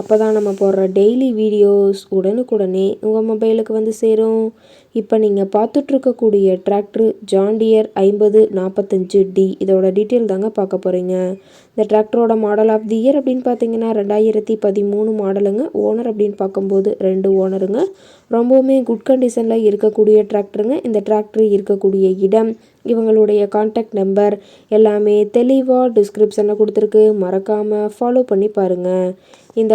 அப்போ தான் நம்ம போடுற டெய்லி வீடியோஸ் உடனுக்குடனே உங்கள் மொபைலுக்கு வந்து சேரும். இப்போ நீங்கள் பார்த்துட்ருக்கக்கூடிய டிராக்டர் ஜாண்டியர் ஐம்பது நாற்பத்தஞ்சு டி இதோட டீட்டெயில் தாங்க பார்க்க போகிறீங்க இந்த டிராக்டரோட மாடல் ஆஃப் தி இயர் அப்படின்னு பார்த்தீங்கன்னா ரெண்டாயிரத்தி பதிமூணு மாடலுங்க ஓனர் அப்படின்னு பார்க்கும்போது ரெண்டு ஓனருங்க ரொம்பவுமே குட் கண்டிஷனில் இருக்கக்கூடிய டிராக்டருங்க இந்த டிராக்டர் இருக்கக்கூடிய இடம் இவங்களுடைய காண்டாக்ட் நம்பர் எல்லாமே தெளிவாக டிஸ்கிரிப்ஷனில் கொடுத்துருக்கு. மறக்காமல் ஃபாலோ பண்ணி பாருங்கள் இந்த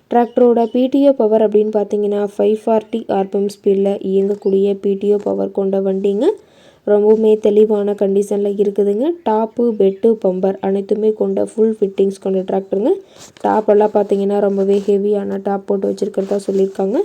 டிராக்டரோட பிடிஓ பவர் அப்படின்னு பார்த்தீங்கன்னா ஃபைவ் ஃபார்ட்டி ஆர்பிஎம் ஸ்பீடில் இயங்கக்கூடிய பிடிஓ பவர் கொண்ட வண்டிங்க. ரொம்பவுமே தெளிவான கண்டிஷனில் இருக்குதுங்க. டாப்பு பெட்டு பம்பர் அனைத்துமே கொண்ட ஃபுல் ஃபிட்டிங்ஸ் கொண்ட டிராக்டருங்க டாப்பெல்லாம் பார்த்தீங்கன்னா ரொம்பவே ஹெவியான டாப் போட்டு வச்சுருக்கிறதா சொல்லியிருக்காங்க.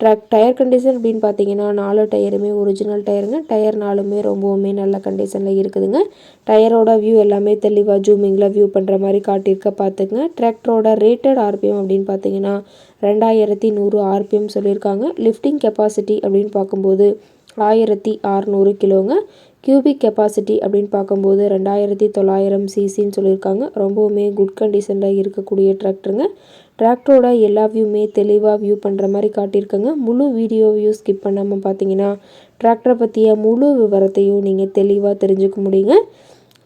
ட்ராக் டயர் கண்டிஷன் அப்படின்னு பார்த்தீங்கன்னா நாலு டயருமே ஒரிஜினல் டயருங்க டயர் நாலுமே ரொம்பவுமே நல்ல கண்டிஷனில் இருக்குதுங்க. டயரோட வியூ எல்லாமே தெளிவாக ஜூமிங்கில் வியூ பண்ணுற மாதிரி காட்டியிருக்க பார்த்துங்க டிராக்டரோட ரேட்டட் ஆர்பிஎம் அப்படின்னு பார்த்தீங்கன்னா ரெண்டாயிரத்தி நூறு ஆர்பிஎம் சொல்லியிருக்காங்க. லிஃப்டிங் கெப்பாசிட்டி அப்படின்னு பார்க்கும்போது ஆயிரத்தி அறநூறு கிலோங்க. கியூபிக் கெப்பாசிட்டி அப்படின்னு பார்க்கும்போது ரெண்டாயிரத்தி தொள்ளாயிரம் சிசின்னு சொல்லியிருக்காங்க. ரொம்பவுமே குட் கண்டிஷனில் இருக்கக்கூடிய டிராக்டருங்க டிராக்டரோட எல்லா வியூமே தெளிவாக வியூ பண்ணுற மாதிரி காட்டியிருக்கங்க. முழு வீடியோவையும் ஸ்கிப் பண்ணாமல் பார்த்தீங்கன்னா டிராக்டரை பற்றிய முழு விவரத்தையும் நீங்கள் தெளிவாக தெரிஞ்சுக்க முடியுங்க.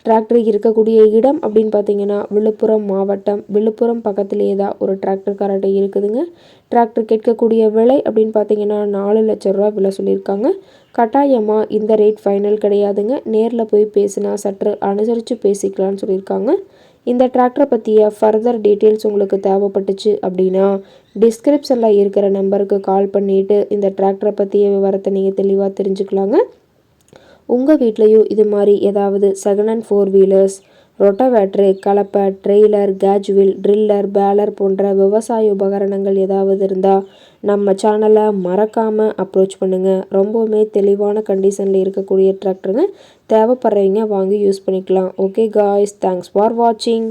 டிராக்டர் இருக்கக்கூடிய இடம் அப்படின்னு பார்த்தீங்கன்னா விழுப்புரம் மாவட்டம். விழுப்புரம் பக்கத்துலேயே தான் ஒரு டிராக்டர் இருக்குதுங்க. டிராக்டர் கேட்கக்கூடிய விலை அப்படின்னு பார்த்தீங்கன்னா நாலு லட்ச ரூபா விலை சொல்லியிருக்காங்க. கட்டாயமாக இந்த ரேட் ஃபைனல் கிடையாதுங்க. நேரில் போய் பேசினா சற்று அனுசரித்து பேசிக்கலாம்னு சொல்லியிருக்காங்க. இந்த டிராக்டரை பற்றிய ஃபர்தர் டீட்டெயில்ஸ் உங்களுக்கு தேவைப்பட்டுச்சு அப்படின்னா டிஸ்கிரிப்ஷனில் இருக்கிற நம்பருக்கு கால் பண்ணிவிட்டு இந்த டிராக்டரை பற்றிய விவரத்தை நீங்கள் தெளிவாக தெரிஞ்சுக்கலாங்க. உங்கள் வீட்லேயும் இது மாதிரி ஏதாவது second hand four wheelers rotavator கலப்பை ட்ரெய்லர் கேஜுவில் ட்ரில்லர் பேலர் போன்ற விவசாய உபகரணங்கள் ஏதாவது இருந்தால் நம்ம சேனலை மறக்காமல் அப்ரோச் பண்ணுங்கள் ரொம்பவுமே தெளிவான கண்டிஷனில் இருக்கக்கூடிய டிராக்டருங்க தேவைப்படுறவங்க வாங்கி யூஸ் பண்ணிக்கலாம். ஓகே காய்ஸ் தேங்க்ஸ் ஃபார் வாட்சிங்